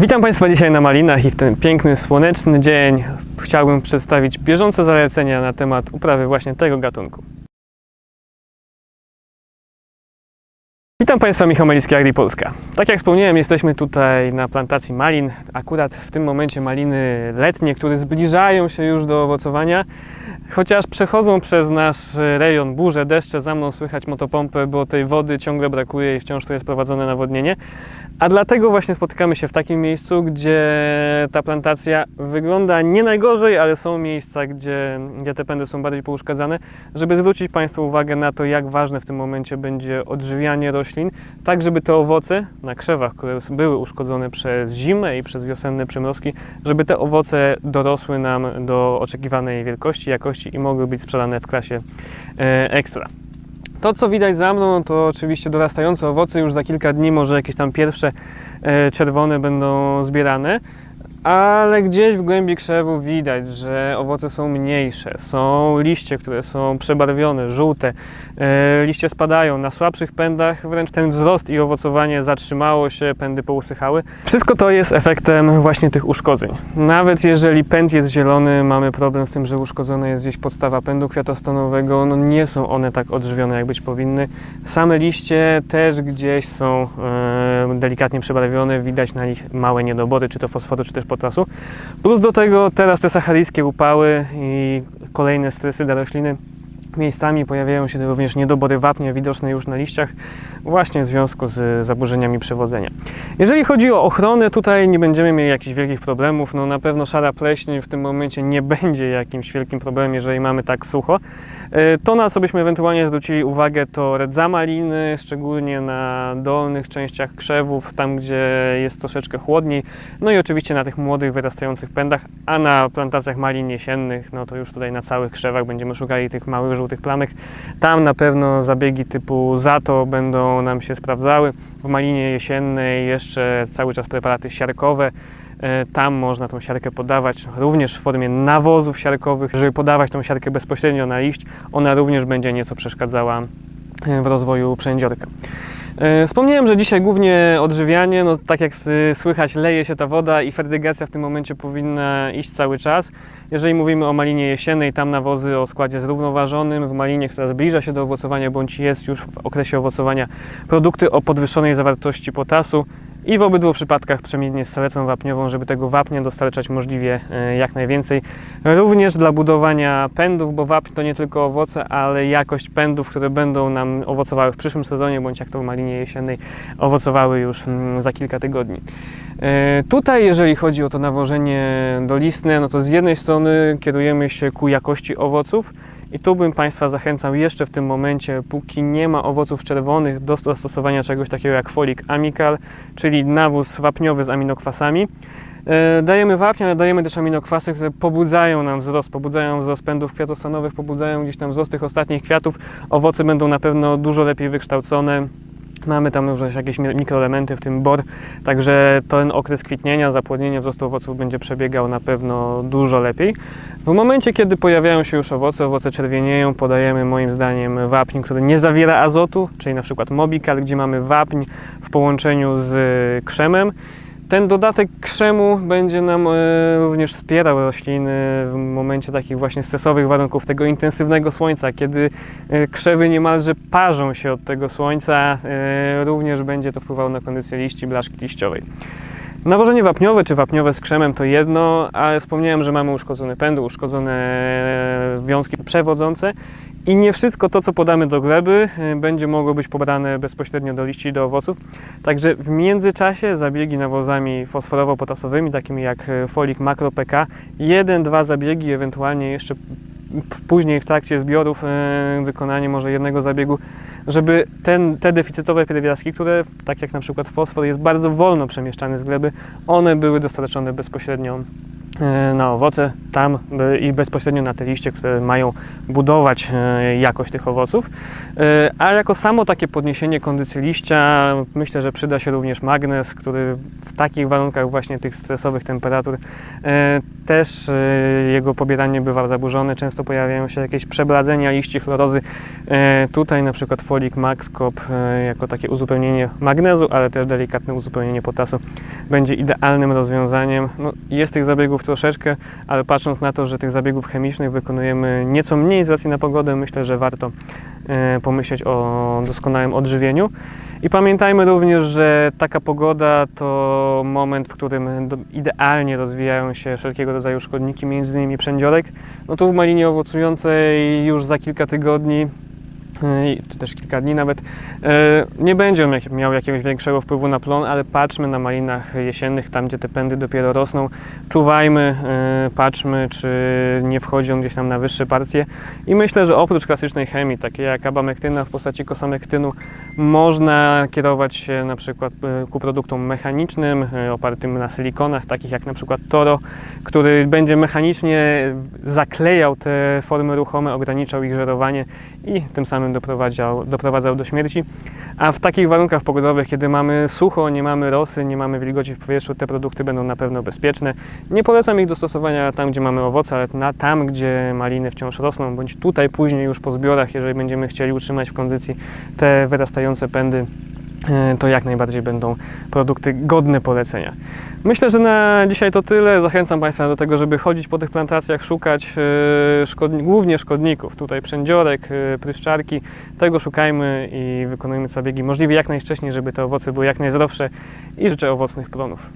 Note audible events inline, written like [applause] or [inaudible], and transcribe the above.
Witam Państwa dzisiaj na Malinach i w ten piękny, słoneczny dzień chciałbym przedstawić bieżące zalecenia na temat uprawy właśnie tego gatunku. Witam Państwa, Michał Malicki, Agri Polska. Tak jak wspomniałem, jesteśmy tutaj na plantacji malin. Akurat w tym momencie maliny letnie, które zbliżają się już do owocowania. Chociaż przechodzą przez nasz rejon burze, deszcze, za mną słychać motopompę, bo tej wody ciągle brakuje i wciąż tu jest prowadzone nawodnienie. A dlatego właśnie spotykamy się w takim miejscu, gdzie ta plantacja wygląda nie najgorzej, ale są miejsca, gdzie, gdzie te pędy są bardziej pouszkadzane, żeby zwrócić Państwu uwagę na to, jak ważne w tym momencie będzie odżywianie roślin, tak żeby te owoce na krzewach, które były uszkodzone przez zimę i przez wiosenne przymrozki, żeby te owoce dorosły nam do oczekiwanej wielkości, jakości i mogły być sprzedane w klasie e, ekstra. To, co widać za mną, to oczywiście dorastające owoce. Już za kilka dni może jakieś tam pierwsze e, czerwone będą zbierane. Ale gdzieś w głębi krzewu widać, że owoce są mniejsze. Są liście, które są przebarwione, żółte. E, liście spadają. Na słabszych pędach wręcz ten wzrost i owocowanie zatrzymało się, pędy pousychały. Wszystko to jest efektem właśnie tych uszkodzeń. Nawet jeżeli pęd jest zielony, mamy problem z tym, że uszkodzona jest gdzieś podstawa pędu kwiatostanowego. No nie są one tak odżywione, jak być powinny. Same liście też gdzieś są e, delikatnie przebarwione. Widać na nich małe niedobory, czy to fosforu, czy też potasu. Plus do tego teraz te sacharyjskie upały i kolejne stresy dla rośliny. Miejscami pojawiają się również niedobory wapnia widoczne już na liściach, właśnie w związku z zaburzeniami przewodzenia. Jeżeli chodzi o ochronę, tutaj nie będziemy mieli jakichś wielkich problemów. No na pewno szara pleśń w tym momencie nie [laughs] będzie jakimś wielkim problemem, jeżeli mamy tak sucho. E, To, na co byśmy ewentualnie zwrócili uwagę, to rdza maliny, szczególnie na dolnych częściach krzewów, tam gdzie jest troszeczkę chłodniej. No i oczywiście na tych młodych, wyrastających pędach, a na plantacjach malin jesiennych, no to już tutaj na całych krzewach będziemy szukali tych małych, żółtych plamek. Tam na pewno zabiegi typu zato będą nam się sprawdzały. W malinie jesiennej jeszcze cały czas preparaty siarkowe. E, Tam można tą siarkę podawać również w formie nawozów siarkowych, żeby podawać tą siarkę bezpośrednio na liść. Ona również będzie nieco przeszkadzała e, w rozwoju przędziorka. E, Wspomniałem, że dzisiaj głównie odżywianie, no tak jak słychać leje się ta woda i fertygacja w tym momencie powinna iść cały czas. Jeżeli mówimy o malinie jesiennej, tam nawozy o składzie zrównoważonym, w malinie, która zbliża się do owocowania bądź jest już w okresie owocowania, produkty o podwyższonej zawartości potasu i w obydwu przypadkach przemiennie z salecą wapniową, żeby tego wapnia dostarczać możliwie e, jak najwięcej. Również dla budowania pędów, bo wapń to nie tylko owoce, ale jakość pędów, które będą nam owocowały w przyszłym sezonie, bądź jak to w malinie jesiennej, owocowały już mm, za kilka tygodni. E, Tutaj, jeżeli chodzi o to nawożenie dolistne, no to z jednej strony kierujemy się ku jakości owoców i tu bym Państwa zachęcał jeszcze w tym momencie, póki nie ma owoców czerwonych, do stosowania czegoś takiego jak folik amical, czyli nawóz wapniowy z aminokwasami. E, Dajemy wapnia, ale dajemy też aminokwasy, które pobudzają nam wzrost, pobudzają wzrost pędów kwiatostanowych, pobudzają gdzieś tam wzrost tych ostatnich kwiatów. Owoce będą na pewno dużo lepiej wykształcone. Mamy tam również jakieś mi- mikroelementy, w tym bor, także ten okres kwitnienia, zapłodnienia wzrostu owoców będzie przebiegał na pewno dużo lepiej. W momencie, kiedy pojawiają się już owoce, owoce czerwienieją, podajemy moim zdaniem wapń, który nie zawiera azotu, czyli na przykład Mobical, gdzie mamy wapń w połączeniu z krzemem. Ten dodatek krzemu będzie nam e, również wspierał rośliny w momencie takich właśnie stresowych warunków, tego intensywnego słońca, kiedy e, krzewy niemalże parzą się od tego słońca, e, również będzie to wpływało na kondycję liści, blaszki liściowej. Nawożenie wapniowe czy wapniowe z krzemem to jedno, ale wspomniałem, że mamy uszkodzone pędy, uszkodzone wiązki przewodzące i nie wszystko to, co podamy do gleby, y, będzie mogło być pobrane bezpośrednio do liści i do owoców. Także w międzyczasie zabiegi nawozami fosforowo-potasowymi, takimi jak y, folik makro PK, jeden, dwa zabiegi, ewentualnie jeszcze później w trakcie zbiorów y, wykonanie może jednego zabiegu, żeby ten, te deficytowe pierwiastki, które tak jak na przykład fosfor jest bardzo wolno przemieszczany z gleby, one były dostarczone bezpośrednio na owoce tam e, i bezpośrednio na te liście, które mają budować e, jakość tych owoców. E, A jako samo takie podniesienie kondycji liścia, myślę, że przyda się również magnez, który w takich warunkach właśnie tych stresowych temperatur e, też e, jego pobieranie bywa zaburzone. Często pojawiają się jakieś przebradzenia liści chlorozy. E, Tutaj na przykład Folik Maxcop e, jako takie uzupełnienie magnezu, ale też delikatne uzupełnienie potasu będzie idealnym rozwiązaniem. No, jest tych zabiegów troszeczkę, ale patrząc na to, że tych zabiegów chemicznych wykonujemy nieco mniej z racji na pogodę, myślę, że warto e, pomyśleć o doskonałym odżywieniu. I pamiętajmy również, że taka pogoda to moment, w którym idealnie rozwijają się wszelkiego rodzaju szkodniki, między innymi przędziorek. No tu w malinie owocującej już za kilka tygodni czy też kilka dni nawet, y, nie będzie on miał jakiegoś większego wpływu na plon, ale patrzmy na malinach jesiennych, tam gdzie te pędy dopiero rosną, czuwajmy, y, patrzmy, czy nie wchodzi on gdzieś tam na wyższe partie. I myślę, że oprócz klasycznej chemii, takiej jak abamektyna w postaci kosamektynu, można kierować się na przykład y, ku produktom mechanicznym, opartym na silikonach, takich jak na przykład Toro, który będzie mechanicznie zaklejał te formy ruchome, ograniczał ich żerowanie i tym samym doprowadzał, doprowadzał do śmierci. A w takich warunkach pogodowych, kiedy mamy sucho, nie mamy rosy, nie mamy wilgoci w powietrzu, te produkty będą na pewno bezpieczne. Nie polecam ich do stosowania tam, gdzie mamy owoce, ale na tam, gdzie maliny wciąż rosną, bądź tutaj później już po zbiorach, jeżeli będziemy chcieli utrzymać w kondycji te wyrastające pędy, to jak najbardziej będą produkty godne polecenia. Myślę, że na dzisiaj to tyle. Zachęcam Państwa do tego, żeby chodzić po tych plantacjach, szukać e, szkodni- głównie szkodników. Tutaj przędziorek, e, pryszczarki. Tego szukajmy i wykonujmy zabiegi możliwie jak najwcześniej, żeby te owoce były jak najzdrowsze i życzę owocnych plonów.